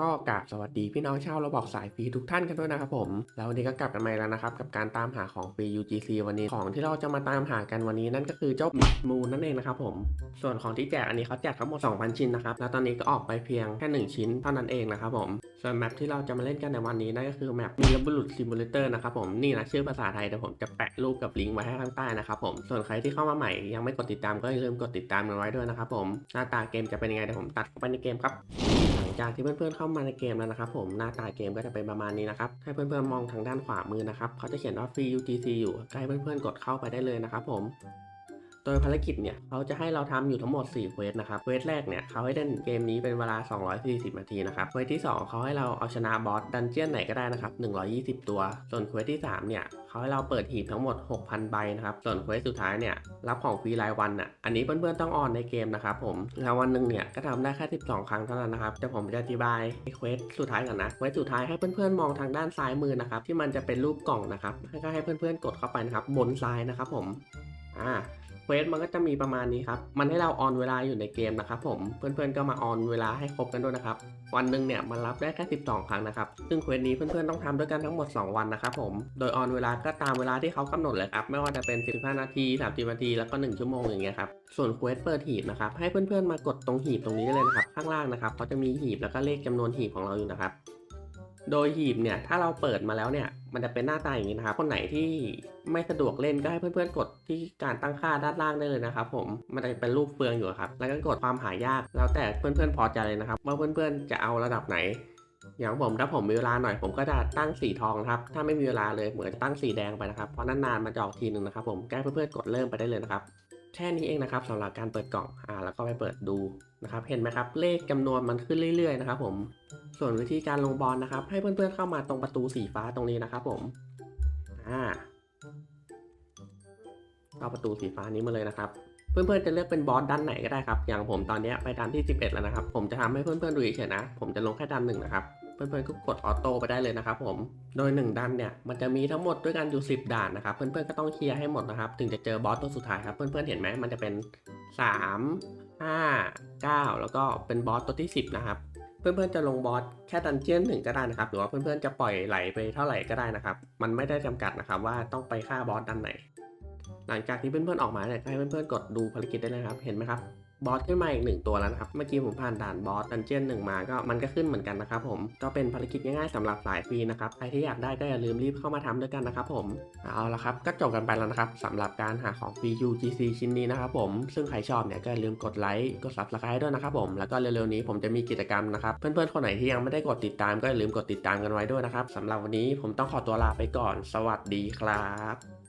ก็กราบสวัสดีพี่น้องชาวเราบอกสายฟรีทุกท่านกันด้วยนะครับผม แล้ววันนี้ก็กลับกันมาแล้วนะครับ กับการตามหาของฟรี UGC วันนี้ของที่เราจะมาตามหากันวันนี้นั่นก็คือเจ้าบัตมูนนั่นเองนะครับผม ส่วนของที่แจกอันนี้เขาแจกทั้งหมด 2,000 ชิ้นนะครับ แล้วตอนนี้ก็ออกไปเพียงแค่ 1 ชิ้นเท่านั้นเองนะครับผม ส่วนแมปที่เราจะมาเล่นกันในวันนี้นั่นก็คือแมปมีระบุรุษซิมูเลเตอร์นะครับผม นี่นะชื่อภาษาไทยแต่ผมจะแปะรูปกับลิงก์ไว้ให้ข้างใต้นะครับผม ส่วนใครที่เข้ามาใหม่ยังไม่กดติดตามก็อย่าลืมกดติดตามกันไว้ด้วยนะครับผม หน้าตาเกมจะเป็นยังไงเดี๋ยวผมตัดเข้าไปในเกมครับ จากที่เพื่อนๆเข้ามาในเกมแล้วนะครับผมหน้าตาเกมก็จะเป็นประมาณนี้นะครับให้เพื่อนๆมองทางด้านขวามือนะครับเขาจะเขียนว่า free UGC อยู่ก็ให้เพื่อนๆกดเข้าไปได้เลยนะครับผม โดยภารกิจเนี่ยเขาจะให้เราทำอยู่ทั้งหมด 4 เควสนะครับ เควสแรกเนี่ยเขาให้เล่นเกมนี้เป็นเวลา 240 นาทีนะครับ เควสที่ 2 เขาให้เราเอาชนะบอสดันเจียนไหนก็ได้นะครับ 120 ตัว ส่วนเควสที่ 3 เนี่ยเขาให้เราเปิดหีบทั้งหมด 6,000 ใบนะครับ ส่วนเควสสุดท้ายเนี่ยรับของฟรีรายวันอะ อันนี้เพื่อนๆต้องออนในเกมนะครับผม แล้ววันหนึ่งเนี่ยก็ทำได้แค่ 12 ครั้งเท่านั้นนะครับแต่ผมจะอธิบายเควสสุดท้ายก่อนนะ เควสสุดท้ายให้เพื่อนๆมองทางด้านซ้ายมือนะครับที่มันจะเป็นรูปกล่องนะครับให้ก็ให้เพื่อนๆกดเข้าไปนะครับบนซ้ายนะครับผม อ่า เควสมันก็จะมีประมาณนี้ครับ มันให้เราออนเวลาอยู่ในเกมนะครับผม เพื่อนๆก็มาออนเวลาให้ครบกันด้วยนะครับ วันหนึ่งเนี่ยมันรับได้แค่ 12 ครั้งนะครับ ซึ่งเควสนี้เพื่อนๆต้องทำด้วยกันทั้งหมด 2 วันนะครับผม โดยออนเวลาก็ตามเวลาที่เขากำหนดเลยครับ ไม่ว่าจะเป็น 15 นาที 30 นาที แล้วก็ 1 ชั่วโมงอย่างเงี้ยครับ ส่วนเควสเปิดหีบนะครับ ให้เพื่อนๆมากดตรงหีบตรงนี้ได้เลยนะครับ ข้างล่างนะครับเขาจะมีหีบแล้วก็เลขจำนวนหีบของเราอยู่นะครับ โดยหีบเนี่ยถ้าเราเปิดมาแล้วเนี่ยมันจะเป็นหน้าตาอย่างนี้นะครับคนไหนที่ไม่สะดวกเล่นก็ให้เพื่อนๆกดที่การตั้งค่าด้านล่างได้เลยนะครับผมมันจะเป็นรูปเฟืองอยู่ครับแล้วก็กดความหายากแล้วแต่เพื่อนๆพอใจเลยนะครับว่าเพื่อนๆจะเอาระดับไหน อย่างผมถ้าผมมีเวลาหน่อยผมก็จะตั้งสีทองครับถ้าไม่มีเวลาเลยเหมือนจะตั้งสีแดงไปนะครับเพราะนานๆมันจะออกทีหนึ่งนะครับผมแก้เพื่อนๆกดเริ่มไปได้เลยนะครับแค่นี้เองนะครับสำหรับการเปิดกล่องอ่าแล้วก็ไปเปิดดูนะครับเห็นไหมครับเลขจำนวนมันขึ้นเรื่อยๆนะครับผม ส่วนวิธีการลงบอลนะครับ ให้เพื่อนๆเข้ามาตรงประตูสีฟ้าตรงนี้นะครับ ผมอ่าเข้าประตูสีฟ้านี้มาเลยนะครับ เพื่อนๆจะเลือกเป็นบอสด้านไหนก็ได้ครับ อย่างผมตอนนี้ไปด้านที่ 11 แล้วนะครับ ผมจะทำให้เพื่อนๆดูเฉยๆนะ ผมจะลงแค่ด้านหนึ่งนะครับ เพื่อนๆก็กดออโต้ไปได้เลยนะครับ ผม โดย 1ด้านเนี่ย มันจะมีทั้งหมดด้วยกันอยู่ 10 ด่านนะครับ เพื่อนๆก็ต้องเคลียร์ให้หมดนะครับ ถึงจะเจอบอสตัวสุดท้ายครับ เพื่อนๆเห็นไหมมันจะเป็น 3 5 9 แล้วก็เป็นบอสตัวที่ 10 นะครับ เพื่อนๆจะลงบอสแค่ดันเจี้ยนหนึ่งก็ได้นะครับ หรือว่าเพื่อนๆจะปล่อยไหลไปเท่าไหร่ก็ได้นะครับ มันไม่ได้จำกัดนะครับว่าต้องไปฆ่าบอสด้านไหน หลังจากที่เพื่อนๆออกมาเนี่ยก็ให้เพื่อนๆกดดูภารกิจได้เลยครับ เห็นไหมครับ บอสขึ้นมาอีกหนึ่งตัวแล้วนะครับ เมื่อกี้ผมผ่านด่านบอสดันเจียนหนึ่งมาก็มันก็ขึ้นเหมือนกันนะครับผมก็เป็นภารกิจง่ายๆสำหรับสายฟรีนะครับใครที่อยากได้ก็อย่าลืมรีบเข้ามาทำด้วยกันนะครับผมเอาละครับก็จบกันไปแล้วนะครับสำหรับการหาของฟรี UGC ชิ้นนี้นะครับผมซึ่งใครชอบเนี่ยก็อย่าลืมกดไลค์กด subscribe ด้วยนะครับผมแล้วก็เร็วๆนี้ผมจะมีกิจกรรมนะครับเพื่อนๆคนไหนที่ยังไม่ได้กดติดตามก็อย่าลืมกดติดตามกันไว้ด้วยนะครับสำหรับวันนี้ผมต้องขอตัวลาไปก่อน สวัสดีครับ